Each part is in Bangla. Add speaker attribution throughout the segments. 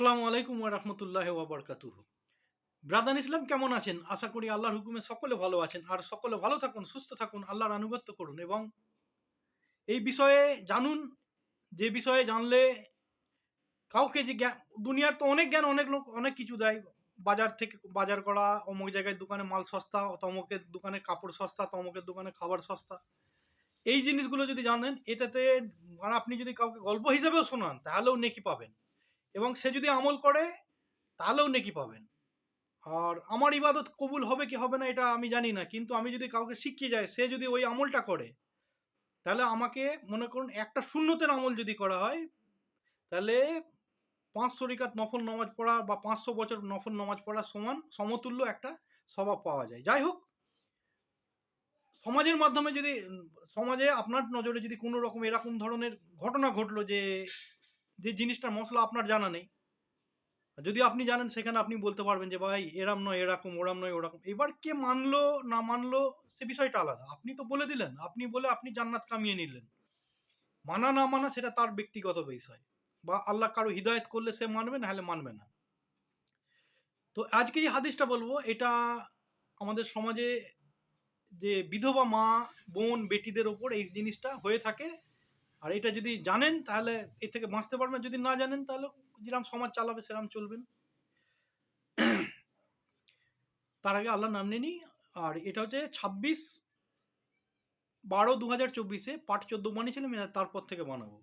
Speaker 1: আসসালামু আলাইকুম ওয়া রাহমাতুল্লাহি ওয়া বারাকাতুহু। ব্রাদান ইসলাম, কেমন আছেন? আশা করি আল্লাহর হুকুমে সকলে ভালো আছেন। আর সকলে ভালো থাকুন, সুস্থ থাকুন, আল্লাহর আনুগত্য করুন এবং এই বিষয়ে জানুন, যে বিষয়ে জানলে কাউকে যে জ্ঞান দুনিয়ার তো অনেক জ্ঞান, অনেক লোক অনেক কিছু দেয়। বাজার থেকে বাজার করা, অমুক জায়গায় দোকানে মাল সস্তা তমকের দোকানে কাপড় সস্তা, তমকের দোকানে খাবার সস্তা। এই জিনিসগুলো যদি জানেন, এটাতে আপনি যদি কাউকে গল্প হিসেবেও শোনান, তাহলেও নেকি পাবেন। এবং সে যদি আমল করে, তাহলেও নেকি পাবেন। আর আমার ইবাদত কবুল হবে কি হবে না, এটা আমি জানি না। কিন্তু আমি যদি কাউকে শিখিয়ে যাই, সে যদি ওই আমলটা করে, তাহলে আমাকে মনে করুন একটা শূন্যতের আমল যদি করা হয়, তাহলে পাঁচশো রিকাত নফল নামাজ পড়া বা পাঁচশো বছর নফল নামাজ পড়া সমান সমতুল্য একটা স্বভাব পাওয়া যায়। যাই হোক, সমাজের মাধ্যমে যদি, সমাজে আপনার নজরে যদি কোনো রকম এরকম ধরনের ঘটনা ঘটলো যে যে জিনিসটার মশলা আপনার জানা নেই। যদি আপনি জানেন, সেখানে আপনি বলতে পারবেন যে, ভাই, এরাম নয়, এরকম, ওরাম নয়, ওরকম। এবার কে মানলো, না মানলো, সে বিষয়টা আলাদা। আপনি তো বলে দিলেন, আপনি বলে আপনি জান্নাত কামিয়ে নিলেন। মানা, না মানা, সেটা তার ব্যক্তিগত বিষয়। বা আল্লাহ কারও হৃদায়ত করলে সে মানবে, না হলে মানবে না। তো আজকে যে হাদিসটা বলব, এটা আমাদের সমাজে যে বিধবা মা, বোন, বেটিদের ওপর এই জিনিসটা হয়ে থাকে। আর এটা যদি জানেন, তাহলে এ থেকে বাঁচতে পারবেন। যদি না জানেন, তাহলে যেরকম সমাজ চালাবে সেরকম চলবেন তার আগে আল্লাহর নাম নিয়ে আর এটা হচ্ছে ছাব্বিশ বারো দু হাজার চব্বিশে পার্ট চোদ্দ বানিয়েছিলাম তারপর থেকে বানাবো।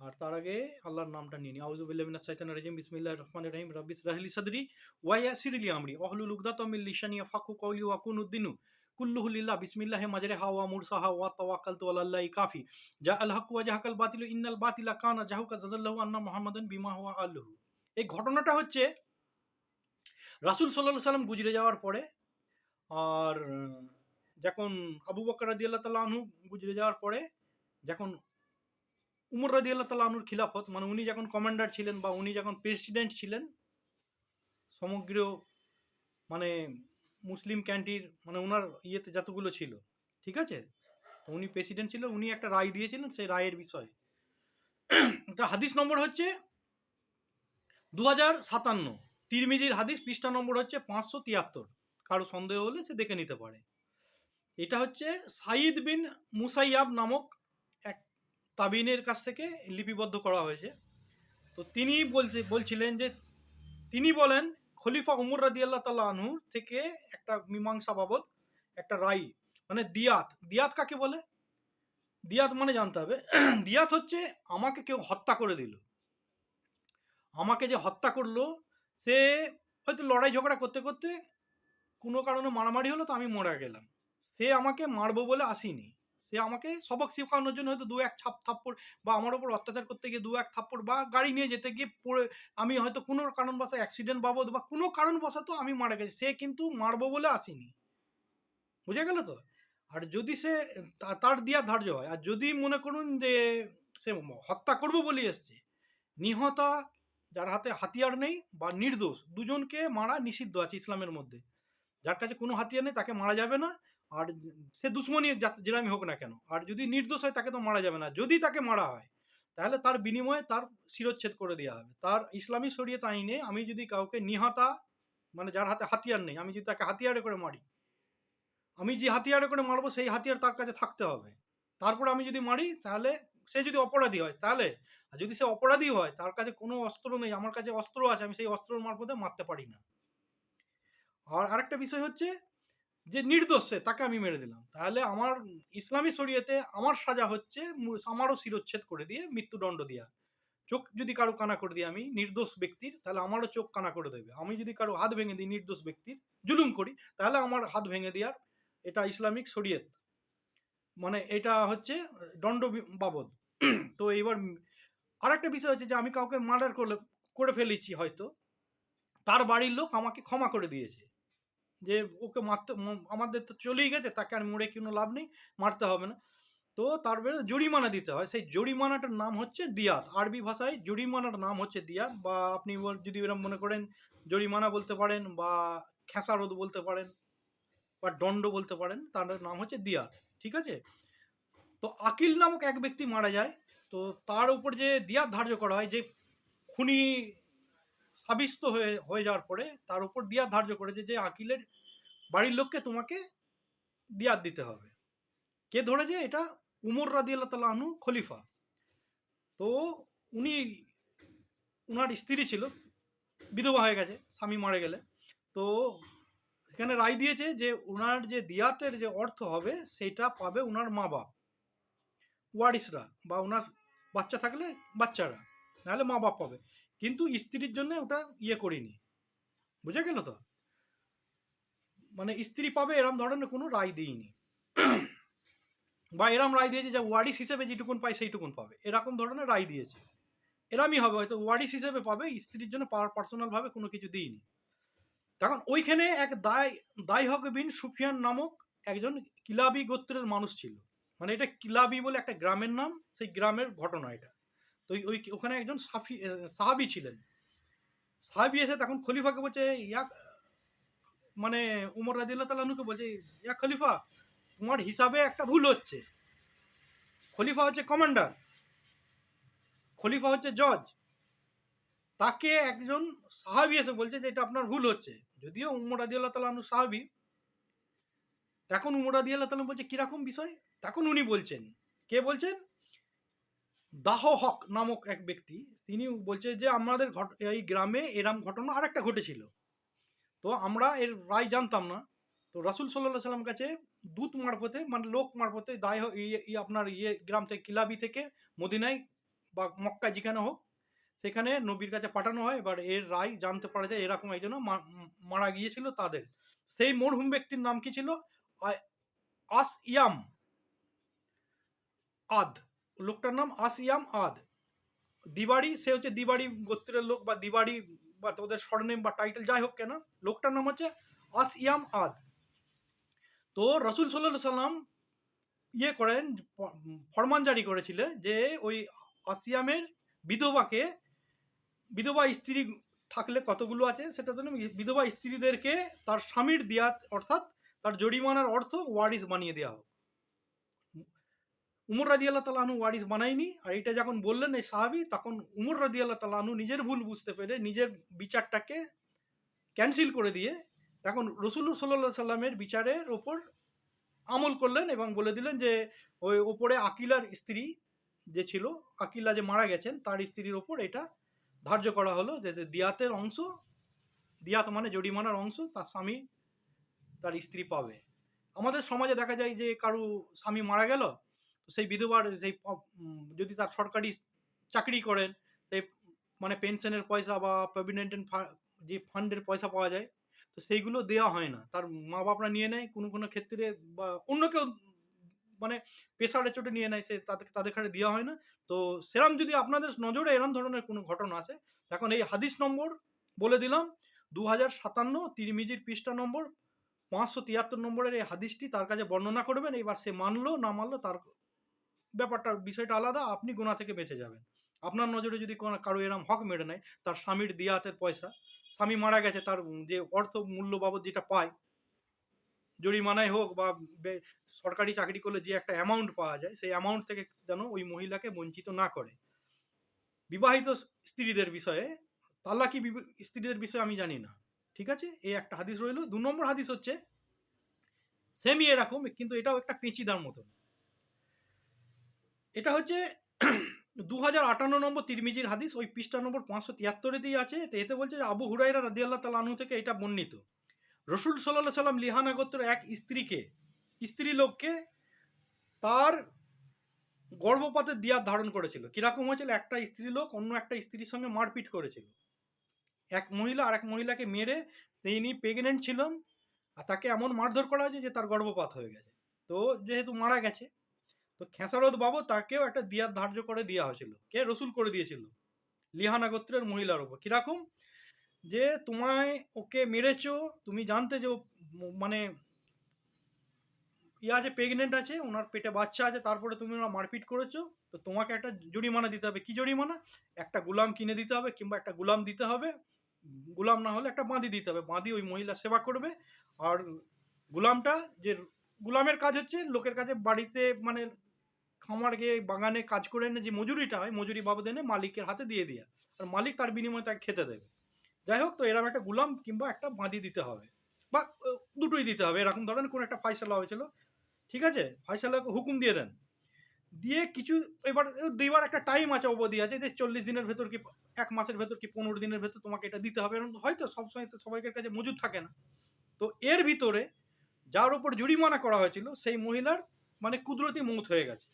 Speaker 1: আর তার আগে আল্লাহর নামটা নিয়ে নিই। আউজুবিল্লাহ মিনাশ শাইতানির রাজিম। বিসমিল্লাহির রহমানির রহিম। রাব্বিস রাহলি সাদরি ওয়া ইয়াসিরলি আমরি। ওয়াহলুল উকদাতাম মিন লিসানি ইয়াফাকু কওলি ওয়া কুনুদ্দিনু। কুল্লুহু লিল্লাহ, বিসমিল্লাহি মাজরিহা ওয়া মুরসাহা ওয়া তাওয়াক্কালতু আলাল্লাহি কাফি। জা আল হক ওয়া জাহাকাল বাতিলু, ইন্নাল বাতিলা কানা জাহুকা জাযাল্লাহু আন্না মুহাম্মাদান বিমা হুয়া আল্লাহু এই ঘটনাটা হচ্ছে, রাসূল সাল্লাল্লাহু সাল্লাম গুজরে যাওয়ার পরে, আর যখন আবু বকর রাদিয়াল্লাহু তাআলা আনহু গুজরে যাওয়ার পরে, যখন উমর রাদিয়াল্লাহু তাআলা আনহুর খিলাফত মানে উনি যখন কমান্ডার ছিলেন বা উনি যখন প্রেসিডেন্ট ছিলেন, সমগ্র মানে মুসলিম ক্যান্টির মানে ওনার ইয়েতে যতগুলো ছিল, ঠিক আছে? উনি প্রেসিডেন্ট ছিল, উনি একটা রায় দিয়েছিলেন সেই রায়ের বিষয়ে। এটা হাদিস নম্বর হচ্ছে দু হাজার সাতান্ন। তিরমিজির হাদিস পৃষ্ঠা নম্বর হচ্ছে পাঁচশো তিয়াত্তর। কারও সন্দেহ হলে সে দেখে নিতে পারে। এটা হচ্ছে সাইদ বিন মুসাইয়াব নামক এক তাবিনের কাছ থেকে লিপিবদ্ধ করা হয়েছে। তো তিনি বলছে, বলছিলেন যে, তিনি বলেন খলিফা উমর রাদি আল্লাহ তাল্লাহ থেকে একটা মীমাংসা বাবদ একটা রায় মানে দিয়াত। দিয়াত কাকে বলে? দিয়াত মানে জানতে হবে। দিয়াত হচ্ছে আমাকে কেউ হত্যা করে দিল। আমাকে যে হত্যা করল, সে হয়তো লড়াই ঝগড়া করতে করতে কোনো কারণে মারামারি হলো তো আমি মরে গেলাম। সে আমাকে মারবো বলে আসেনি। সে আমাকে সবক শেখানোর জন্য হয়তো দু এক ছাপ থাপ্পড় বা আমার ওপর অত্যাচার করতে গিয়ে দু এক থাপ্পড় বা গাড়ি নিয়ে যেতে গিয়ে পড়ে, আমি হয়তো কোনো কারণবশত অ্যাক্সিডেন্ট বাবদ বা কোনো কারণবশত আমি মারা গেছি, সে কিন্তু মারবো বলে আসেনি। বুঝে গেল তো? আর যদি সে তার দিয়া ধার্য হয়, আর যদি মনে করুন যে সে হত্যা করব বলে এসছে, নিহতা যার হাতে হাতিয়ার নেই বা নির্দোষ, দুজনকে মারা নিষিদ্ধ আছে ইসলামের মধ্যে। যার কাছে কোনো হাতিয়ার নেই, তাকে মারা যাবে না। আর সে দুশ্মনী যেরামি হোক না কেন, আর যদি নির্দোষ হয় তাকে তো মারা যাবে না, যদি তাকে মারা হয়, তাহলে তার বিনিময়ে তার শিরচ্ছেদ করে দেওয়া হবে। তার ইসলামী শরীয়ত আইনে আমি যদি কাউকে নিহতা মানে যার হাতে হাতিয়ার নেই, আমি যদি তাকে হাতিয়ারে করে মারি, আমি যে হাতিয়ারে করে মারবো সেই হাতিয়ার তার কাছে থাকতে হবে। তারপর আমি যদি মারি, তাহলে সে যদি অপরাধী হয়, তাহলে, আর যদি সে অপরাধী হয়, তার কাছে কোনো অস্ত্র নেই, আমার কাছে অস্ত্র আছে, আমি সেই অস্ত্রের মারফতে মারতে পারি না। আর আরেকটা বিষয় হচ্ছে যে নির্দোষ তাকে আমি মেরে দিলাম। তাহলে আমার ইসলামী শরীয়তে আমার সাজা হচ্ছে আমারও শিরচ্ছেদ করে দিয়ে মৃত্যুদণ্ড দিয়া। চোখ যদি কারও কানা করে দিই আমি, নির্দোষ ব্যক্তির, তাহলে আমারও চোখ কানা করে দেবে। আমি যদি কারও হাত ভেঙে দিই, নির্দোষ ব্যক্তির, জুলুম করি, তাহলে আমার হাত ভেঙে দেওয়ার এটা ইসলামিক শরীয়ত। মানে এটা হচ্ছে দণ্ড বাবদ। তো এবার আরেকটা বিষয় হচ্ছে যে আমি কাউকে মার্ডার করলে, করে ফেলেছি হয়তো, তার বাড়ির লোক আমাকে ক্ষমা করে দিয়েছে। যে ওকে মারতে আমাদের তো চলেই গেছে, তাকে আর মরে কোনো লাভ নেই, মারতে হবে না। তো তার বেড়ে জরিমানা দিতে হয়। সেই জরিমানাটার নাম হচ্ছে দিয়াত আরবি ভাষায় জরিমানার নাম হচ্ছে দিয়াত বা আপনি যদি এরকম মনে করেন, জরিমানা বলতে পারেন বা খেসারত বলতে পারেন বা দণ্ড বলতে পারেন, তার নাম হচ্ছে দিয়াত ঠিক আছে? তো আকিল নামক এক ব্যক্তি মারা যায়। তো তার উপর যে দিয়াত ধার্য করা হয়, যে খুনি সাবিস্ত হয়ে হয়ে যাওয়ার পরে তার উপর দিয়াত ধার্য করেছে যে আকিলের বাড়ির লোককে তোমাকে দিয়াত দিতে হবে। কে ধরেছে? এটা উমর রাদিয়াল্লাহ তাআলা আনু খলিফা। তো উনি, উনার স্ত্রী ছিল, বিধবা হয়ে গেছে, স্বামী মারা গেলে। তো এখানে রায় দিয়েছে যে ওনার যে দিয়াতের যে অর্থ হবে, সেটা পাবে ওনার মা বাপ, ওয়ারিসরা, বা ওনার বাচ্চা থাকলে বাচ্চারা, নাহলে মা বাপ পাবে। কিন্তু স্ত্রীর জন্য ওটা ইয়ে করিনি। বুঝে গেল তো? মানে স্ত্রী পাবে এরম ধরনের কোনো রায় দিইনি। বা এরম রায় দিয়েছে যে ওয়ারিস হিসেবে যেটুকুন পায় সেইটুকুন পাবে। এরকম ধরনের রায় দিয়েছে। এরমই হবে, হয়তো ওয়ারিস হিসেবে পাবে, স্ত্রীর জন্য পার্সোনাল ভাবে কোনো কিছু দিইনি। তখন ওইখানে এক দায় দায় হক বিন সুফিয়ান নামক একজন কিলাবি গোত্রের মানুষ ছিল। মানে এটা কিলাবি বলে একটা গ্রামের নাম, সেই গ্রামের ঘটনা এটা। ওই- ওই ওখানে একজন সাফি সাহাবি ছিলেন। সাহাবি এসে তখন খলিফাকে বলছে, ইয়া মানে উমর রাজিল্লাহ তালানুকে বলছে, ইয়া খলিফা, তোমার হিসাবে একটা ভুল হচ্ছে। খলিফা হচ্ছে কমান্ডার, খলিফা হচ্ছে জজ। তাকে একজন সাহাবি এসে বলছে যে, এটা আপনার ভুল হচ্ছে। যদিও উমর আদি আল্লাহ তালু সাহাবি। তখন উমর আদি আল্লাহ তালু বলছে, কীরকম বিষয়? তখন উনি বলছেন। কে বলছেন? দাহ হক নামক এক ব্যক্তি তিনি বলছে যে, আমাদের এই গ্রামে এরম ঘটনা আর একটা ঘটেছিল। তো আমরা এর রায় জানতাম না। তো রাসুল সাল্লাহ সাল্লাম কাছে দূত মারফতে মানে লোক মারফতে দায় হ- ইয়ে আপনার ইয়ে গ্রাম থেকে, কিলাবি থেকে মদিনায় বা মক্কা যেখানে হোক, সেখানে নবীর কাছে পাঠানো হয়। এবার এর রায় জানতে পারা যায় এরকম একজন মারা গিয়েছিল তাদের। সেই মরহুম ব্যক্তির নাম কি ছিল? আস ইয়াম আদ। লোকটার নাম আস ইয়াম আদ। দিবাড়ি, সে হচ্ছে দিবাড়ি গোত্রের লোক বা দিবাড়ি বা তোদের স্বর্ণেম বা টাইটেল যাই হোক কেন, লোকটার নাম হচ্ছে আস ইয়াম আদ। তো রসুল সাল্লাহ সাল্লাম ইয়ে করেন, ফরমান জারি করেছিলেন যে ওই আসিয়ামের বিধবাকে, বিধবা স্ত্রী থাকলে কতগুলো আছে সেটা জন্য বিধবা স্ত্রীদেরকে তার স্বামীর দিয়াত অর্থাৎ তার জরিমানার অর্থ ওয়ারিস বানিয়ে দেওয়া হোক। উমর রাজি আল্লাহ তালাহনু ওয়ারিস বানায়নি আর এটা যখন বললেন এই সাহাবি, তখন উমর রাজি আল্লাহ তালাহনু নিজের ভুল বুঝতে পেরে নিজের বিচারটাকে ক্যান্সেল করে দিয়ে তখন রসুল সাল্লাহ সাল্লামের বিচারের ওপর আমল করলেন এবং বলে দিলেন যে, ওই ওপরে আকিলার স্ত্রী যে ছিল, আকিলা যে মারা গেছেন, তার স্ত্রীর ওপর এটা ধার্য করা হলো যে দিয়াতের অংশ, দিয়াত মানে জরিমানার অংশ, তার স্বামী তার স্ত্রী পাবে। আমাদের সমাজে দেখা যায় যে কারও স্বামী মারা গেল সেই বিধবার সেই যদি তার সরকারি চাকরি করেন, সেই মানে পেনশনের পয়সা বা প্রভিডেন্ট যে ফান্ডের পয়সা পাওয়া যায়, তো সেইগুলো দেওয়া হয় না। তার মা বাপরা নিয়ে নেয়, কোনো কোনো ক্ষেত্রে বা অন্য কেউ মানে পেশারে চোটে নিয়ে নেয়, সে তাদের তাদের কাছে দেওয়া হয় না। তো সেরম যদি আপনাদের নজরে এরম ধরনের কোনো ঘটনা আছে এখন এই হাদিস নম্বর বলে দিলাম দু হাজার সাতান্ন তিরমিজির পৃষ্ঠা নম্বর, পাঁচশো তিয়াত্তর নম্বরের এই হাদিসটি তার কাছে বর্ণনা করবেন, এবার সে মানলো, না মানলো, তার ব্যাপারটা, বিষয়টা আলাদা, আপনি গোনা থেকে বেঁচে যাবেন। আপনার নজরে যদি কোনো কারও এরম হক মেরে নেয়, তার স্বামীর দিয়াতের পয়সা, স্বামী মারা গেছে, তার যে অর্থ মূল্য বাবদ যেটা পায় জরিমানায় হোক বা সরকারি চাকরি করলে যে একটা অ্যামাউন্ট পাওয়া যায়, সেই অ্যামাউন্ট থেকে যেন ওই মহিলাকে বঞ্চিত না করে। বিবাহিত স্ত্রীদের বিষয়ে, তালাকি স্ত্রীদের বিষয়ে আমি জানি না, ঠিক আছে? এই একটা হাদিস রইল। দু নম্বর হাদিস হচ্ছে সেমি এরকম, কিন্তু এটাও একটা পেঁচিদার মতন। এটা হচ্ছে দু হাজার আটান্ন নম্বর তিরমিজির হাদিস, ওই পৃষ্ঠা নম্বর পাঁচশো তিয়াত্তরেতেই আছে। তো এতে বলছে যে আবু হুরাইরা রাদি আল্লাহ তালু থেকে এটা বর্ণিত। রসুল সাল্লাহ সাল্লাম লিহানা গোত্র এক স্ত্রীকে, স্ত্রী লোককে তার গর্ভপাতের দিয়াত ধারণ করেছিল। কীরকম হয়েছিল? একটা স্ত্রী লোক অন্য একটা স্ত্রীর সঙ্গে মারপিট করেছিল। এক মহিলা আর এক মহিলাকে মেরে তিনি প্রেগনেন্ট ছিলেন, আর তাকে এমন মারধর করা হয়েছে যে তার গর্ভপাত হয়ে গেছে। তো যেহেতু মারা গেছে তো খেসারত বাবু তাকেও একটা দিয়াত ধার্য করে দেওয়া হয়েছিল। কে? রসুল করে দিয়েছিল। লিহানা গোত্রের মহিলার উপর। কীরকম? যে তোমায় ওকে মেরেছো, তুমি জানতে যে মানে ইয়ে আছে প্রেগনেন্ট আছে, ওনার পেটে বাচ্চা আছে, তারপরে তুমি ওনার মারপিট করেছ, তো তোমাকে একটা জরিমানা দিতে হবে। কি জরিমানা? একটা গুলাম কিনে দিতে হবে কিংবা একটা গুলাম দিতে হবে। গুলাম না হলে একটা বাঁধি দিতে হবে। বাঁধি ওই মহিলা সেবা করবে। আর গুলামটা যে গুলামের কাজ হচ্ছে, লোকের কাছে বাড়িতে মানে খামার গিয়ে বাগানে কাজ করে এনে যে মজুরিটা হয়, মজুরি বাবদ এনে মালিকের হাতে দিয়ে দেওয়া আর মালিক তার বিনিময়ে তাকে খেতে দেবে। যাই হোক, তো এরকম একটা গুলাম কিংবা একটা বাঁধি দিতে হবে। বা দুটোই দিতে হবে। এরকম ধরনের কোনো একটা ফাইসালা হয়েছিল। ঠিক আছে? ফাইসালাকে হুকুম দিয়ে দেন। দিয়ে কিছু, এবার দেওয়ার একটা টাইম আছে অবধি আছে যে চল্লিশ দিনের ভেতর কি, এক মাসের ভেতর কি পনেরো দিনের ভেতর তোমাকে এটা দিতে হবে। এরকম হয়তো সবসময় তো সবাইকার কাছে মজুদ থাকে না। তো এর ভিতরে যার উপর জরিমানা করা হয়েছিল, সেই মহিলার মানে কুদরতি মৌত হয়ে গেছে।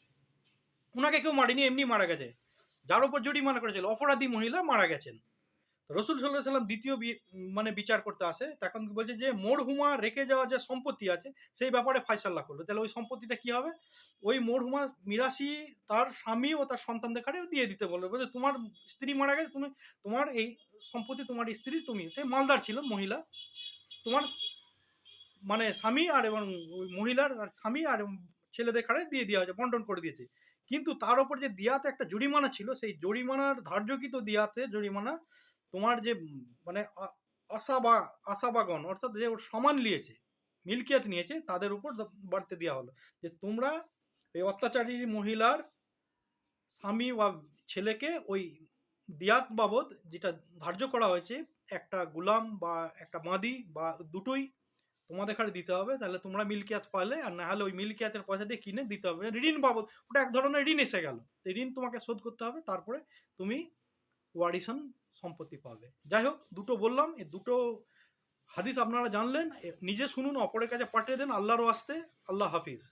Speaker 1: ওনাকে কেউ মারেনি, এমনি মারা গেছে। যার উপর জরিমানা করেছিল, অপরাধী মহিলা মারা গেছেন। রসুল সাল্লাহ সাল্লাম দ্বিতীয় মানে বিচার করতে আসে, তখন বলছে যে, মরহুমা রেখে যাওয়া যে সম্পত্তি আছে, সেই ব্যাপারে ফাইসাল্লা করল। তাহলে ওই সম্পত্তিটা কি হবে? ওই মরহুমা মিরাসি তার স্বামী ও তার সন্তানদের কাছে দিয়ে দিতে বলবে বলছে, তোমার স্ত্রী মারা গেছে, তুমি, তোমার এই সম্পত্তি, তোমার স্ত্রী, তুমি, সে মালদার ছিল, মহিলা। তোমার মানে স্বামী আর এবং মহিলার আর স্বামী আর ছেলেদের কাছে দিয়ে দেওয়া হয়েছে, বন্টন করে দিয়েছে। কিন্তু তার উপর যে দিয়াতে একটা জরিমানা ছিল, সেই জরিমানার ধার্যকৃত দিয়াতে জরিমানা তোমার যে মানে আশা বা আশাবাগন অর্থাৎ যে ওর সমান নিয়েছে, মিল্কিয়াত নিয়েছে, তাদের উপর বাড়তে দেওয়া হলো। যে তোমরা এই অত্যাচারী মহিলার স্বামী বা ছেলেকে ওই দিয়াত বাবদ যেটা ধার্য করা হয়েছে, একটা গুলাম বা একটা মাদি বা দুটোই তোমাদের এখানে দিতে হবে, তাহলে তোমরা মিল্কিয়াত পালে, আর না হলে ওই মিল্কিয়াতের পয়সা দিয়ে কিনে দিতে হবে। ঋণ বাবদ, ওটা এক ধরনের ঋণ এসে গেল। ঋণ তোমাকে শোধ করতে হবে, তারপরে তুমি ওয়ারিসান সম্পত্তি পাবে। যাই হোক, দুটো বললাম, এই দুটো হাদিস আপনারা জানলেন নিজে শুনুন, অপরের কাছে পাঠিয়ে দেন, আল্লাহর ওয়াস্তে, আল্লাহ হাফিজ।